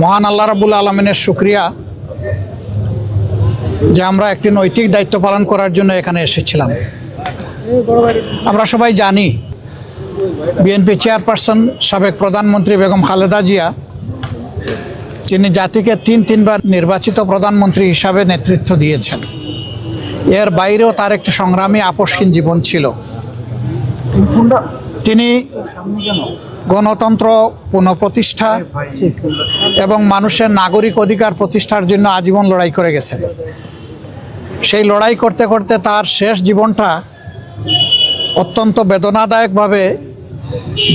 মহান আল্লাহ রাবুল আলমিনের শুক্রিয়া যে আমরা একটি নৈতিক দায়িত্ব পালন করার জন্য এখানে এসেছিলাম। আমরা সবাই জানি বিএনপি চেয়ারপারসন সাবেক প্রধানমন্ত্রী বেগম খালেদা জিয়া, তিনি জাতিকে তিন তিনবার নির্বাচিত প্রধানমন্ত্রী হিসাবে নেতৃত্ব দিয়েছেন। এর বাইরেও তার একটি সংগ্রামী আপসহীন জীবন ছিল। তিনি গণতন্ত্র পুনঃপ্রতিষ্ঠা এবং মানুষের নাগরিক অধিকার প্রতিষ্ঠার জন্য আজীবন লড়াই করে গেছেন। সেই লড়াই করতে করতে তার শেষ জীবনটা অত্যন্ত বেদনাদায়কভাবে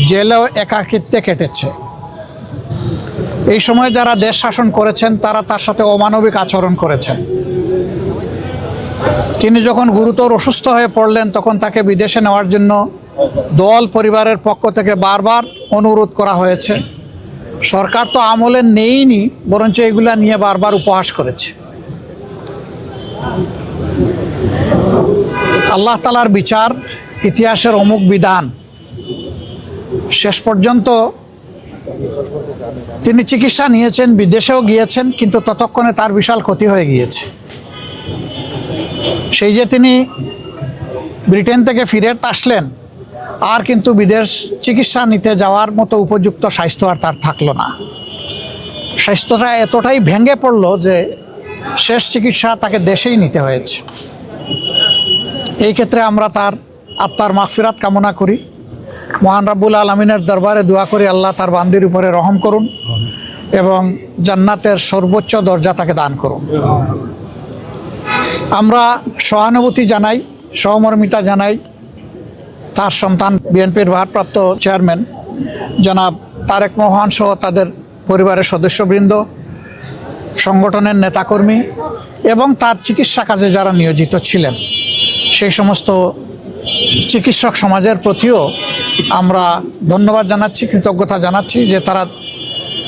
জেলেও একাকিত্বে কেটেছে। এই সময় যারা দেশ শাসন করেছেন, তারা তার সাথে অমানবিক আচরণ করেছেন। তিনি যখন গুরুতর অসুস্থ হয়ে পড়লেন, তখন তাকে বিদেশে নেওয়ার জন্য দল পরিবারের পক্ষ থেকে বারবার অনুরোধ করা হয়েছে। সরকার তো আমলে নেইনি, বরঞ্চ এগুলা নিয়ে বারবার উপহাস করেছে। আল্লাহ তালার বিচার ইতিহাসের অমুক বিধান। শেষ পর্যন্ত তিনি চিকিৎসা নিয়েছেন, বিদেশেও গিয়েছেন, কিন্তু ততক্ষণে তার বিশাল ক্ষতি হয়ে গিয়েছে। সেই যে তিনি ব্রিটেন থেকে ফিরে আসলেন আর কিন্তু বিদেশ চিকিৎসা নিতে যাওয়ার মতো উপযুক্ত স্বাস্থ্য আর তার থাকল না। স্বাস্থ্যটা এতটাই ভেঙে পড়ল যে শেষ চিকিৎসা তাকে দেশেই নিতে হয়েছে। এই ক্ষেত্রে আমরা তার আত্মার মাগফিরাত কামনা করি। মহান রাব্বুল আলমিনের দরবারে দোয়া করি, আল্লাহ তার বান্দির উপরে রহম করুন এবং জান্নাতের সর্বোচ্চ দরজা তাকে দান করুন। আমরা সহানুভূতি জানাই, সহমর্মিতা জানাই তার সন্তান বিএনপির ভারপ্রাপ্ত চেয়ারম্যান, জনাব তারেক মোহন সহ তাদের পরিবারের সদস্যবৃন্দ, সংগঠনের নেতাকর্মী এবং তার চিকিৎসা কাজে যারা নিয়োজিত ছিলেন। সেই সমস্ত চিকিৎসক সমাজের প্রতিও আমরা ধন্যবাদ জানাচ্ছি, কৃতজ্ঞতা জানাচ্ছি যে তারা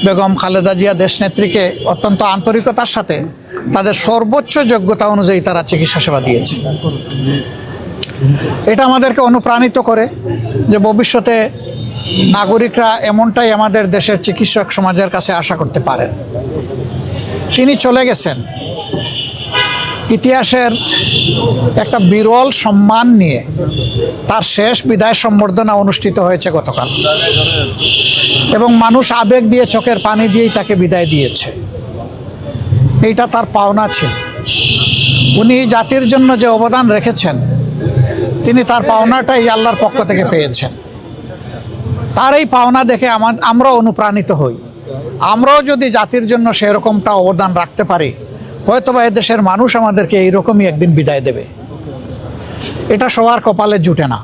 বেগম খালেদা জিয়া দেশনেত্রীকে অত্যন্ত আন্তরিকতার সাথে তাদের সর্বোচ্চ যোগ্যতা অনুযায়ী তারা চিকিৎসা সেবা দিয়েছে। এটা আমাদেরকে অনুপ্রাণিত করে যে ভবিষ্যতে নাগরিকরা এমনটাই আমাদের দেশের চিকিৎসক সমাজের কাছে আশা করতে পারেন। তিনি চলে গেছেন। ইতিহাসের একটা বিরল সম্মান নিয়ে তার শেষ বিদায় সম্বর্ধনা অনুষ্ঠিত হয়েছে গতকাল। এবং মানুষ আবেগ দিয়ে চোখের পানি দিয়েই তাকে বিদায় দিয়েছে। এইটা তার পাওনা ছিল। উনি জাতির জন্য যে অবদান রেখেছেন তিনি তার পাওনাটাই আল্লাহর পক্ষ থেকে পেয়েছেন। তার এই পাওনা দেখে আমার আমরাও অনুপ্রাণিত হই। আমরাও যদি জাতির জন্য সেরকমটা অবদান রাখতে পারি হয়তো বা এদেশের মানুষ আমাদেরকে এইরকমই একদিন বিদায় দেবে। এটা সবার কপালে জুটে না।